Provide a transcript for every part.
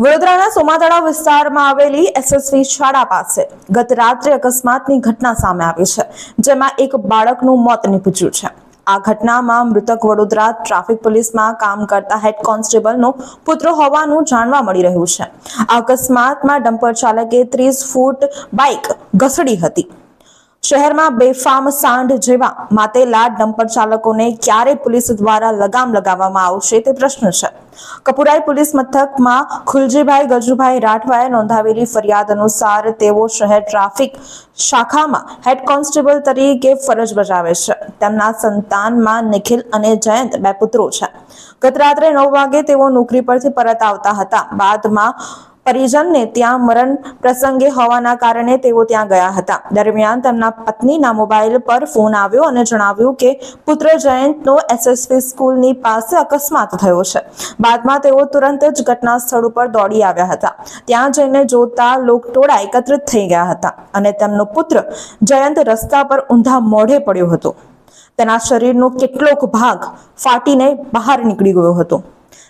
વડોદરાના સોમાતળા વિસ્તારમાં આવેલી એસએસવી શાળા પાસે ગત રાત્રે અકસ્માતની ઘટના સામે આવી છે, જેમાં એક બાળકનું મોત નીપજ્યું છે. આ ઘટનામાં મૃતક વડોદરા ટ્રાફિક પોલીસમાં કામ કરતા હેડ કોન્સ્ટેબલનો પુત્ર હોવાનું જાણવા મળી રહ્યું છે. આ અકસ્માતમાં ડમ્પર ચાલકે ત્રીસ ફૂટ બાઇક ઘસડી હતી. શહેરમાં બેફામ સાંઢ જેવા માતેલા ડમ્પર ચાલકોને ક્યારે પોલીસ દ્વારા લગામ લગાવવામાં આવશે તે પ્રશ્ન છે. કપુરાઈ પોલીસ મથકમાં ખુલજીભાઈ, ગજુભાઈ રાઠવાએ નોંધાવેલી ફરિયાદ અનુસાર તેઓ શહેર ટ્રાફિક શાખામાં હેડ કોન્સ્ટેબલ તરીકે ફરજ બજાવે છે. તેમના સંતાનમાં નિખિલ અને જયંત બે પુત્રો છે. ગત રાત્રે નવ વાગે તેઓ નોકરી પરથી પરત આવતા હતા. બાદમાં પરિજનને ત્યાં મરણ પ્રસંગે હોવાના કારણે તેઓ ત્યાં ગયા હતા. દરમિયાન તેમના પત્નીના મોબાઈલ પર ફોન આવ્યો અને જણાવ્યું કે પુત્ર જયંતનો એસએસવી સ્કૂલની પાસે અકસ્માત થયો છે. બાદમાં તેઓ તુરંત જ ઘટના સ્થળ ઉપર દોડી આવ્યા હતા. ત્યાં જઈને જોતા લોકટોળા એકત્રિત થઈ ગયા હતા અને તેમનો પુત્ર જયંત રસ્તા પર ઊંધા મોઢે પડ્યો હતો. તેના શરીરનો કેટલોક ભાગ ફાટીને બહાર નીકળી ગયો હતો.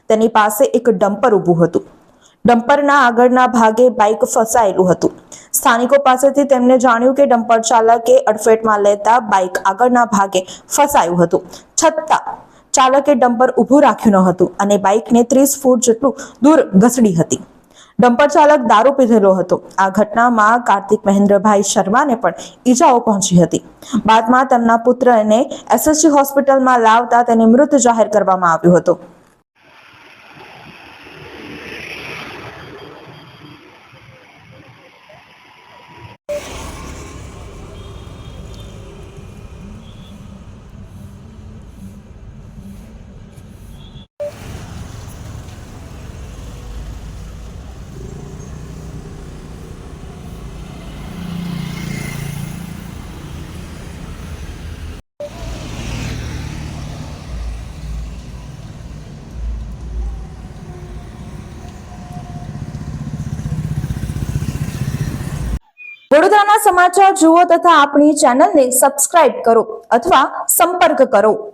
તેની પાસે એક ડમ્પર ઊભું હતું. ડમ્પરના આગળના ભાગે બાઇક ફસાયેલું હતું. સ્થાનિકો પાસેથી તેમને જાણ્યું કે ડમ્પર ચાલકે અડફેટમાં લેતા બાઇક આગળના ભાગે ફસાયું હતું. છતાં ચાલકે ડમ્પર ઊભું રાખ્યું ન હતું અને બાઇકને ત્રીસ ફૂટ જેટલું દૂર ઘસડી હતી. ડમ્પર ચાલક દારૂ પીધેલો હતો. આ ઘટનામાં કાર્તિક મહેન્દ્રભાઈ શર્માને પણ ઈજાઓ પહોંચી હતી. બાદમાં તેમના પુત્રને એસએસજી હોસ્પિટલમાં લાવતા તેને મૃત જાહેર કરવામાં આવ્યો હતો. વડોદરાના સમાચાર જુઓ તથા આપણી ચેનલને સબસ્ક્રાઇબ કરો અથવા સંપર્ક કરો.